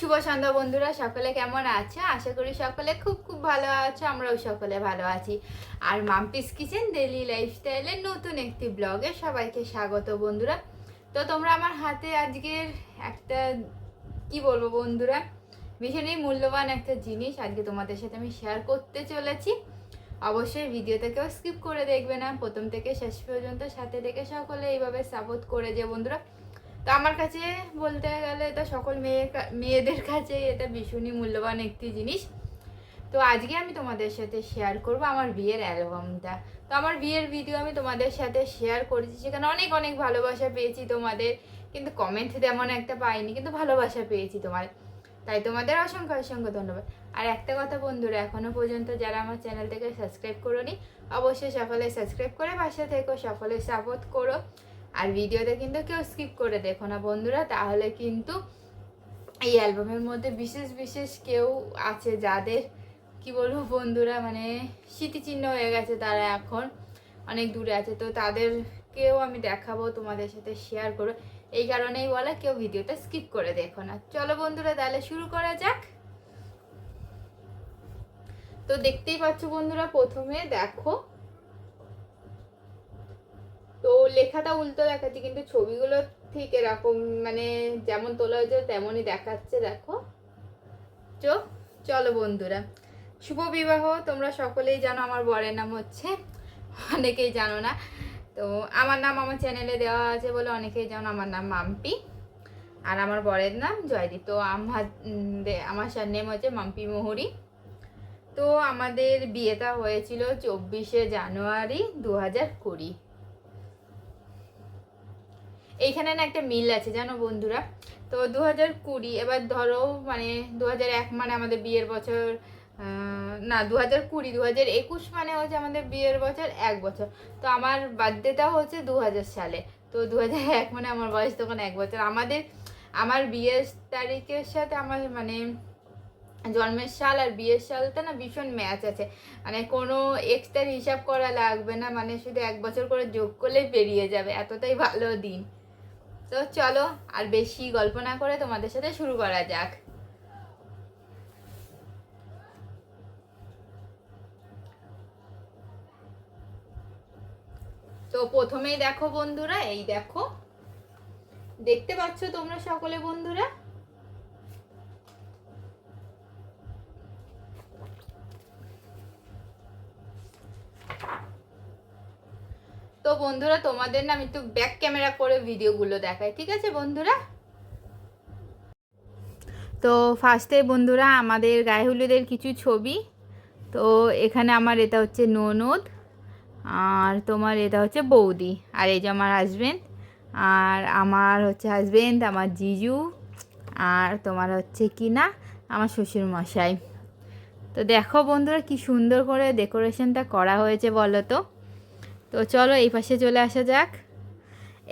শুভ সন্ধ্যা বন্ধুরা, সকলে কেমন আছে? আশা করি সকলে খুব খুব ভালো আছো, আমরাও সকলে ভালো আছি। আর মাম্পিস কিচেন ডেলি লাইফস্টাইলের নতুন একটি ব্লগে সবাইকে স্বাগত বন্ধুরা। তো তোমরা আমার হাতে আজকের একটা, কি বলব বন্ধুরা, ভীষণই মূল্যবান একটা জিনিস আজকে তোমাদের সাথে আমি শেয়ার করতে চলেছি। অবশ্যই ভিডিওতে কেউ স্কিপ করে দেখবে না, প্রথম থেকে শেষ পর্যন্ত সাথে থেকে সকলে এইভাবে সাপোর্ট করে যে বন্ধুরা। তো আমার কাছে বলতে গেলে এটা সকল মেয়ে মেয়েদের কাছে এটা ভীষণই মূল্যবান একটি জিনিস। তো আজকে আমি তোমাদের সাথে শেয়ার করব আমার বিয়ের অ্যালবামটা তো আমার বিয়ের ভিডিও আমি তোমাদের সাথে শেয়ার করেছি, সেখানে অনেক অনেক ভালোবাসা পেয়েছি তোমাদের। কিন্তু কমেন্ট তেমন একটা পাইনি, কিন্তু ভালোবাসা পেয়েছি তোমার। তাই তোমাদের অসংখ্য অসংখ্য ধন্যবাদ। আর একটা কথা বন্ধুরা, এখনও পর্যন্ত যারা আমার চ্যানেলটাকে সাবস্ক্রাইব করো নি অবশ্যই সকলে সাবস্ক্রাইব করে পাশে থেকো সকলে সাপোর্ট করো। আর ভিডিওতে কিন্তু কেউ স্কিপ করে দেখো না বন্ধুরা, তাহলে কিন্তু এই অ্যালবামের মধ্যে বিশেষ বিশেষ কেউ আছে যাদের, কি বলব বন্ধুরা মানে স্মৃতিচিহ্ন হয়ে গেছে তারা এখন অনেক দূরে আছে। তো তাদেরকেও আমি দেখাবো, তোমাদের সাথে শেয়ার করো এই কারণেই বলে কেউ ভিডিওটা স্কিপ করে দেখো না। চলো বন্ধুরা, তাহলে শুরু করা যাক। তো দেখতেই পাচ্ছ বন্ধুরা, প্রথমে দেখো লেখাটা উল্টো দেখাচ্ছে, কিন্তু ছবিগুলো ঠিক এরকম মানে যেমন তোলা হয়েছে তেমনই দেখাচ্ছে, দেখো। চো, চলো বন্ধুরা। শুভ বিবাহ, তোমরা সকলেই জানো আমার বরের নাম হচ্ছে, অনেকেই জানো না। তো আমার নাম আমার চ্যানেলে দেওয়া আছে বলে অনেকেই জানো, আমার নাম মাম্পি। আর আমার বরের নাম জয়দীপ। তো আমার আমার সার নেম হচ্ছে মাম্পি মোহরি। তো আমাদের বিয়েটা হয়েছিল চব্বিশে জানুয়ারি দু হাজার কুড়ি। এইখানে না একটা মিল আছে, জানো বন্ধুরা? তো দু হাজার কুড়ি, এবার ধরো মানে দু হাজার এক মানে আমাদের বিয়ের বছর না দু হাজার কুড়ি দু হাজার একুশ মানে হচ্ছে আমাদের বিয়ের বছর এক বছর। তো আমার বার্থডেটা হচ্ছে দু হাজার সালে। তো দু হাজার এক মানে আমার বয়স তখন এক বছর। আমাদের, আমার বিয়ের তারিখের সাথে আমার মানে জন্মের সাল আর বিয়ের সালটা না ভীষণ ম্যাচ আছে। মানে কোনো এক্সট্রা হিসাব করা লাগবে না মানে শুধু এক বছর করে যোগ করলেই পেরিয়ে যাবে, এতটাই ভালো দিন। তো চলো, আর বেশি গল্প না করে তোমাদের সাথে শুরু করা যাক। তো প্রথমেই দেখো বন্ধুরা, এই দেখো। দেখতে পাচ্ছ তোমরা সকলে বন্ধুরা? বন্ধুরা, তোমাদের না আমি একটু ব্যাক ক্যামেরা করে ভিডিওগুলো দেখাই, ঠিক আছে বন্ধুরা? তো ফার্স্টে বন্ধুরা, আমাদের গায়ে হলুদের কিছু ছবি। তো এখানে আমার এটা হচ্ছে ননদ, আর তোমার এটা হচ্ছে বৌদি, আর এই যে আমার হাজবেন্ড আর আমার হচ্ছে হাজবেন্ড আমার জিজু, আর তোমার হচ্ছে কি না, আমার শ্বশুর মশাই তো দেখো বন্ধুরা, কি সুন্দর করে ডেকোরেশনটা করা হয়েছে, বলো তো। তো চলো এই পাশে চলে আসা যাক।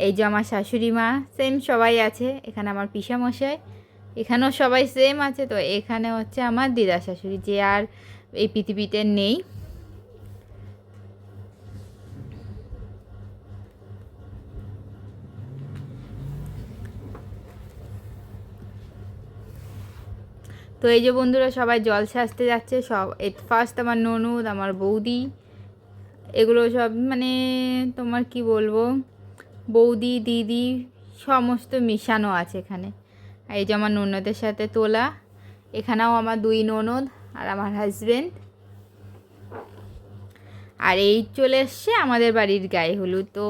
এই যে আমার শাশুড়ি মা সেম সবাই আছে। এখানে আমার পিসা মশাই, এখানেও সবাই সেম আছে। তো এখানে হচ্ছে আমার দিদা শাশুড়ি, যে আর এই পৃথিবীতে নেই। তো এই যে বন্ধুরা সবাই জল সাজতে যাচ্ছে। সব ফার্স্ট আমার ননদ, আমার বৌদি এগুলো সব মানে তোমার কি বলব? বৌদি, দিদি সমস্ত মিশানো আছে এখানে। এই যে আমার ননদের সাথে তোলা, এখানেও আমার দুই ননদ আর আমার হাজব্যান্ড আর এই চলে এসছে আমাদের বাড়ির গায়ে হলুদ। তো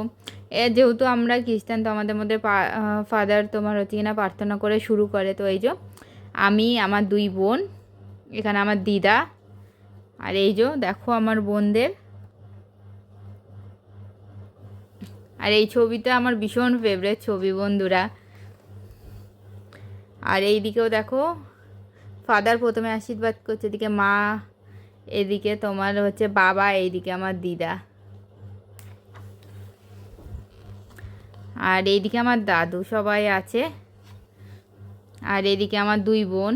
এ যেহেতু আমরা খ্রিস্টান, তো আমাদের মধ্যে ফাদার তোমার হচ্ছে কিনা প্রার্থনা করে শুরু করে। তো এই যে আমি, আমার দুই বোন, এখানে আমার দিদা। আর এই যে দেখো আমার বোনদের। আর এই ছবিটা আমার ভীষণ ফেভারেট ছবি বন্ধুরা। আর এই দিকেও দেখো ফাদার প্রথমে আশীর্বাদ করছে, এদিকে মা, এদিকে তোমার হচ্ছে বাবা, এইদিকে আমার দিদা। আর এইদিকে আমার দাদু সবাই আছে। আর এদিকে আমার দুই বোন।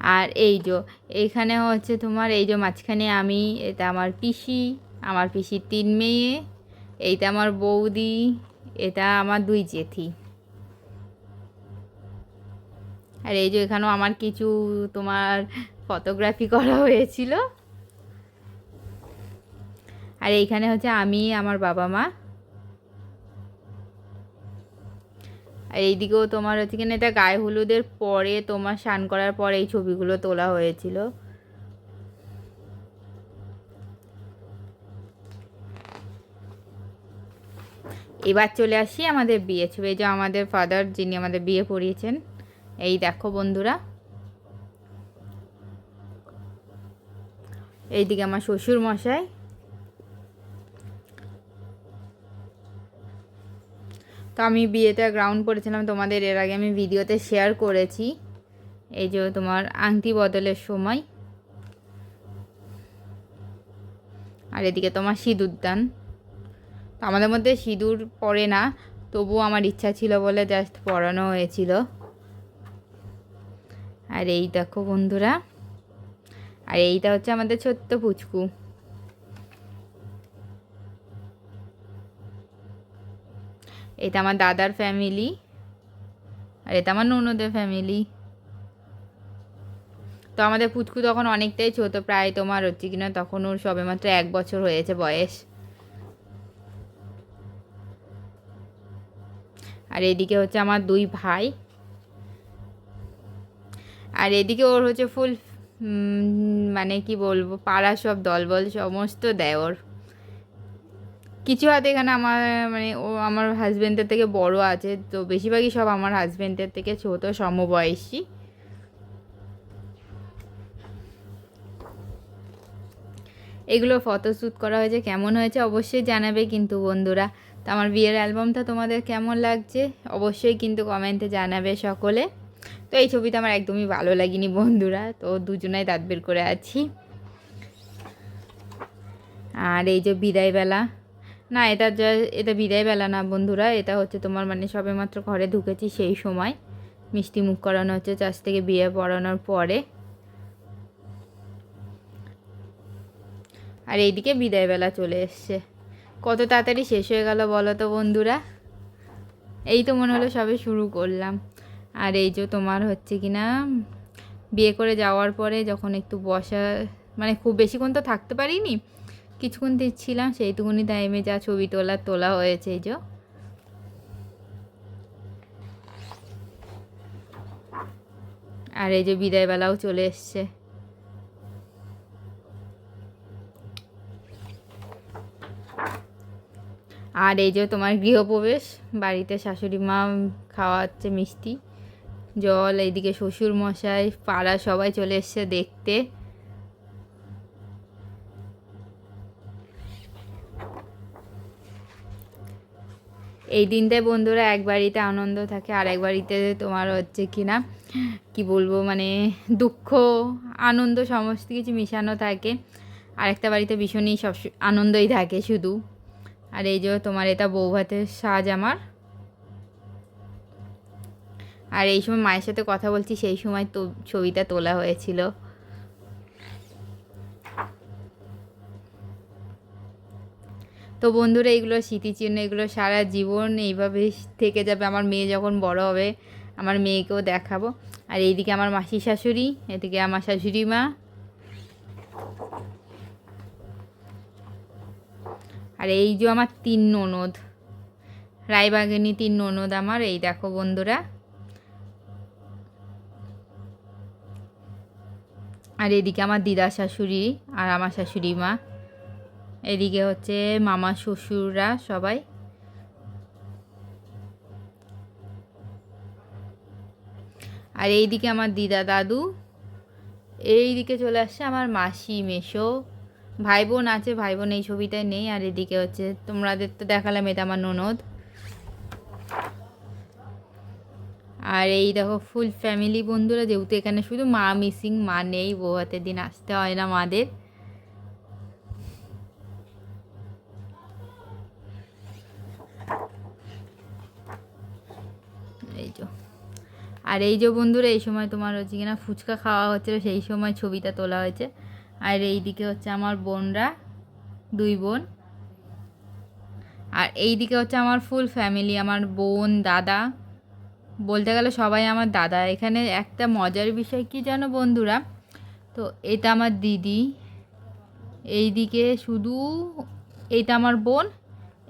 আর এই যে এইখানে হচ্ছে তোমার এই যে মাঝখানে আমি, এটা আমার পিসি, আমার পিসির তিন মেয়ে, এইটা আমার বৌদি, এটা আমার দুই জেঠি। আর এই যে এখানেও আমার কিছু তোমার ফটোগ্রাফি করা হয়েছিল। আর এইখানে হচ্ছে আমি, আমার বাবা মা আর এইদিকেও তোমার হচ্ছে কিনা এটা গায়ে হলুদের পরে তোমার স্নান করার পরে এই ছবিগুলো তোলা হয়েছিল। এবার চলে আসি আমাদের বিয়ে ছবি। এই যে আমাদের ফাদার যিনি আমাদের বিয়ে পড়িয়েছেন, এই দেখো বন্ধুরা। এইদিকে আমার শ্বশুর মশাই তো আমি বিয়েতে গ্রাউন্ড করেছিলাম তোমাদের এর আগে আমি ভিডিওতে শেয়ার করেছি। এই যে তোমার আংটি বদলের সময়। আর এদিকে তোমার সিঁদুর দান। তো আমাদের মধ্যে সিঁদুর পরে না, তবুও আমার ইচ্ছা ছিল বলে জাস্ট পরানো হয়েছিল। আর এই দেখো বন্ধুরা, আর এইটা হচ্ছে আমাদের ছোট্ট পুচকু। এটা আমার দাদার ফ্যামিলি আর এটা আমার ননদের ফ্যামিলি তো আমাদের পুচকু তখন অনেকটাই ছোট, প্রায় তোমার হচ্ছে কিনা তখন ওর সবেমাত্র এক বছর হয়েছে বয়স। আর এদিকে হচ্ছে আমার দুই ভাই। আর এদিকে ওর হচ্ছে ফুল মানে কি বলব, পাড়া সব দলবল সমস্ত দেয় ওর কিছু হাতে এখানে আমার মানে ও আমার হাজব্যান্ডের থেকে বড় আছে, তো বেশিরভাগই সব আমার হাজব্যান্ডের থেকে ছোট, সমবয়সী। এগুলো ফটোশ্যুট করা হয়েছে, কেমন হয়েছে অবশ্যই জানাবে কিন্তু বন্ধুরা। তো আমার বিয়ের অ্যালবামটা তোমাদের কেমন লাগছে অবশ্যই কিন্তু কমেন্টে জানাবে সকলে। তো এই ছবিটা আমার একদমই ভালো লাগেনি বন্ধুরা, তো দুজনাই দাঁত বের করে আছি। আর এই যে বিদায়বেলা না, এটা এটা বিদায়বেলা না বন্ধুরা, এটা হচ্ছে তোমার মানে সবে মাত্র ঘরে ঢুকেছি সেই সময়। মিষ্টি মুখ করানো হচ্ছে চাষ থেকে বিয়ে পড়ানোর পরে। আর এইদিকে বিদায়বেলা চলে এসছে। কত তাড়াতাড়ি শেষ হয়ে গেল বলো তো বন্ধুরা? এই তো মনে হলো সবে শুরু করলাম। আর এই যে তোমার হচ্ছে কি না, বিয়ে করে যাওয়ার পরে যখন একটু বসা মানে খুব বেশিক্ষণ তো থাকতে পারিনি কিছুক্ষণ দিচ্ছিলাম সেইটুকুনি টাইমে যা ছবি তোলা তোলা হয়েছে, এই যে। আর এই যে বিদায়বেলাও চলে এসছে। আর এই যে তোমার গৃহপ্রবেশ, বাড়িতে শাশুড়ি মা খাওয়াচ্ছে মিষ্টি, জল, এইদিকে শ্বশুর মশাই পাড়া সবাই চলে এসছে দেখতে। এই দিনটায় বন্ধুরা এক বাড়িতে আনন্দ থাকে আর এক বাড়িতে তোমার হচ্ছে কি না, কি বলব মানে দুঃখ, আনন্দ, সমস্ত কিছু মিশানো থাকে। আরেকটা বাড়িতে ভীষণই সব আনন্দই থাকে শুধু। আর এই যে তোমার এটা বউ ভাতের সাজ আমার। আর এই সময় মায়ের সাথে কথা বলছি, সেই সময় তো ছবিটা তোলা হয়েছিল। তো বন্ধুরা এইগুলো স্মৃতিচিহ্ন, এগুলো সারা জীবন এইভাবে থেকে যাবে। আমার মেয়ে যখন বড় হবে, আমার মেয়েকেও দেখাবো। আর এইদিকে আমার মাসি শাশুড়ি, এদিকে আমার শাশুড়ি মা। আর এই যে আমার তিন ননদ, রায়বাগিনী তিন ননদ আমার, এই দেখো বন্ধুরা। আর এদিকে আমার দিদা শাশুড়ি আর আমার শাশুড়ি মা। এদিকে হচ্ছে মামা শ্বশুররা সবাই। আর এইদিকে আমার দিদা দাদু, এইদিকে চলে আসছে আমার মাসি মেশো। ভাই বোন আছে ভাই বোন এই ছবিটায় নেই। আর এদিকে হচ্ছে তোমাদের তো দেখালাম, এটা আমার ননদ। আর এই দেখো ফুল ফ্যামিলি বন্ধুরা, যেহেতু এখানে শুধু মা মিসিং মা নেই, বউ হাতের দিন আসতে হয় না মাদের। এই যে। আর এই যে বন্ধুরা, এই সময় তোমার হচ্ছে কিনা ফুচকা খাওয়া হচ্ছিল, সেই সময় ছবিটা তোলা হয়েছে। আর এই দিকে হচ্ছে আমার বোনরা, দুই বোন। আর এই দিকে হচ্ছে আমার ফুল ফ্যামিলি আমার বোন, দাদা। বলতে গেলে সবাই আমার দাদা। এখানে একটা মজার বিষয় কি জানো বন্ধুরা? তো এটা আমার দিদি। এই দিকে শুধু এইটা আমার বোন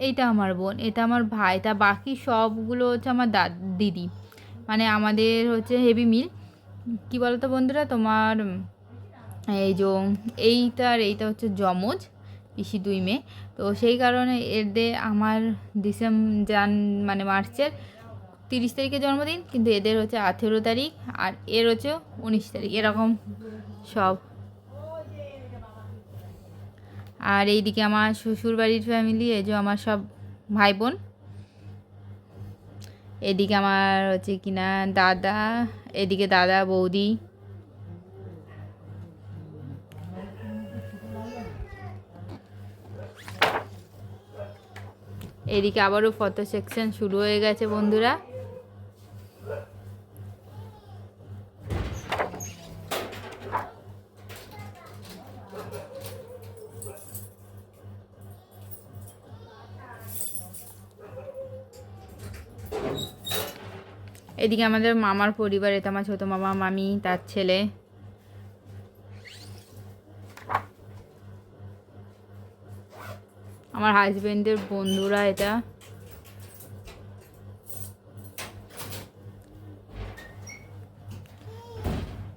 এইটা আমার বোন, এটা আমার ভাই, তা বাকি সবগুলো হচ্ছে আমার দা, দিদি। মানে আমাদের হচ্ছে হেভি মিল কি বলতো বন্ধুরা? তোমার এই যে, এইটা আর এইটা হচ্ছে যমজ, পিসি দুই মেয়ে। তো সেই কারণে এদের আমার ডিসেম, জান মানে মার্চের তিরিশ তারিখে জন্মদিন, কিন্তু এদের হচ্ছে আঠেরো তারিখ আর এর হচ্ছে উনিশ তারিখ। এরকম সব। আর এইদিকে আমার শ্বশুর বাড়ির ফ্যামিলি এই যে আমার সব ভাই বোন এদিকে আমার হচ্ছে কিনা দাদা, এদিকে দাদা, বৌদি। এদিকে আবারও ফটো সেকশন শুরু হয়ে গেছে বন্ধুরা। এদিকে আমাদের মামার পরিবার, এটা আমার ছোটো মামা, মামি, তার ছেলে। আমার হাজবেন্ডের বন্ধুরা এটা।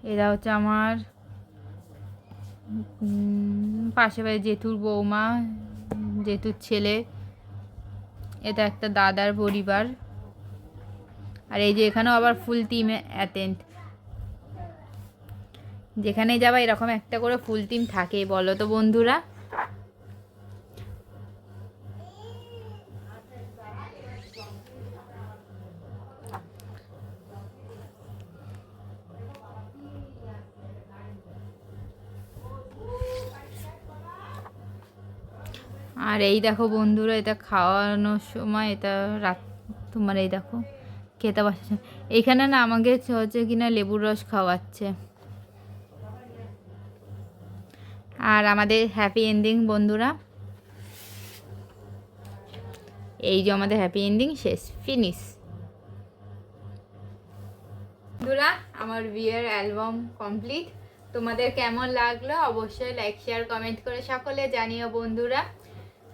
এরা হচ্ছে আমার পাশে বাড়ি জেঠুর বৌমা, জেঠুর ছেলে। এটা একটা দাদার পরিবার। আর এই যে এখানেও আবার ফুল টিম অ্যাটেন্ড যেখানে যাবা এরকম একটা করে ফুল টিম থাকে বলো তো বন্ধুরা। আর এই দেখো বন্ধুরা, এটা খাওয়ানোর সময়, এটা রাত তোমার এই দেখো। খেতে সময় এইখানে না আমাকে হচ্ছে কিনা লেবুর রস খাওয়াচ্ছে। আর আমাদের হ্যাপি এন্ডিং বন্ধুরা। এই যে আমাদের হ্যাপি এন্ডিং শেষ ফিনিশ বন্ধুরা, আমার বিয়ের অ্যালবাম কমপ্লিট তোমাদের কেমন লাগল? অবশ্যই লাইক শেয়ার কমেন্ট করে সকলে জানিও, বন্ধুরা।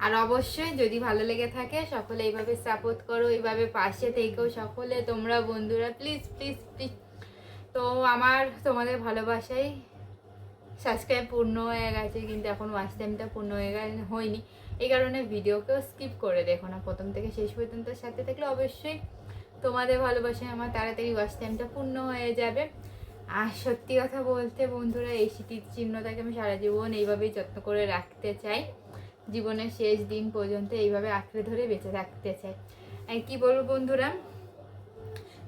আর অবশ্যই যদি ভালো লেগে থাকে, সকলে এইভাবে সাপোর্ট করো, এইভাবে পাশে থেকেও সকলে, তোমরা বন্ধুরা প্লিজ প্লিজ প্লিজ তো আমার তোমাদের ভালোবাসাই সাবস্ক্রাইব পূর্ণ হয়ে গেছে, কিন্তু এখন ওয়াচ টাইমটা পূর্ণ হয়ে গেছে হয়নি। এই কারণে ভিডিওকেও স্কিপ করে দেখো না, প্রথম থেকে শেষ পর্যন্ত সাথে থাকলে অবশ্যই তোমাদের ভালোবাসায় আমার তাড়াতাড়ি ওয়াচ টাইমটা পূর্ণ হয়ে যাবে। আর সত্যি কথা বলতে বন্ধুরা, এই স্মৃতির চিহ্নটাকে আমি সারা জীবন এইভাবেই যত্ন করে রাখতে চাই। জীবনের শেষ দিন পর্যন্ত এইভাবে আঁকড়ে ধরে বেঁচে থাকতে চাই আর কি বলব বন্ধুরা?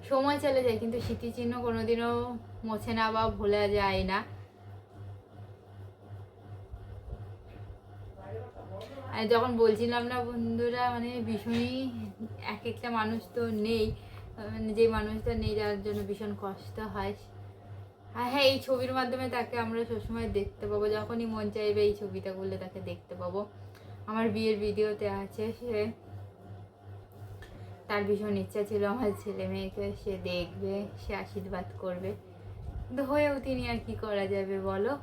সময় চলে যায়, কিন্তু স্মৃতিচিহ্ন কোনোদিনও মোছে না বা ভোলা যায় না। আর যখন বলছিলাম না বন্ধুরা মানে ভীষণই এক একটা মানুষ তো নেই মানে যে মানুষটা নেই যার জন্য ভীষণ কষ্ট হয়। আর হ্যাঁ এই ছবির মাধ্যমে তাকে আমরা সবসময় দেখতে পাবো। যখনই মন চাইবে এই ছবিটা করলে তাকে দেখতে পাবো। আমার বিয়ের ভিডিওতে আছে, সে তার ভীষণ ইচ্ছা ছিল আমার ছেলে মেয়েকে সে দেখবে, সে আশীর্বাদ করবে। কিন্তু হয়েও তিনি আর কি করা যাবে বলো?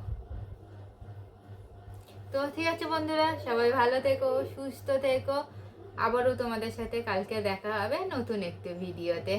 তো ঠিক আছে বন্ধুরা, সবাই ভালো থেকো, সুস্থ থেকো। আবারও তোমাদের সাথে কালকে দেখা হবে নতুন একটি ভিডিওতে।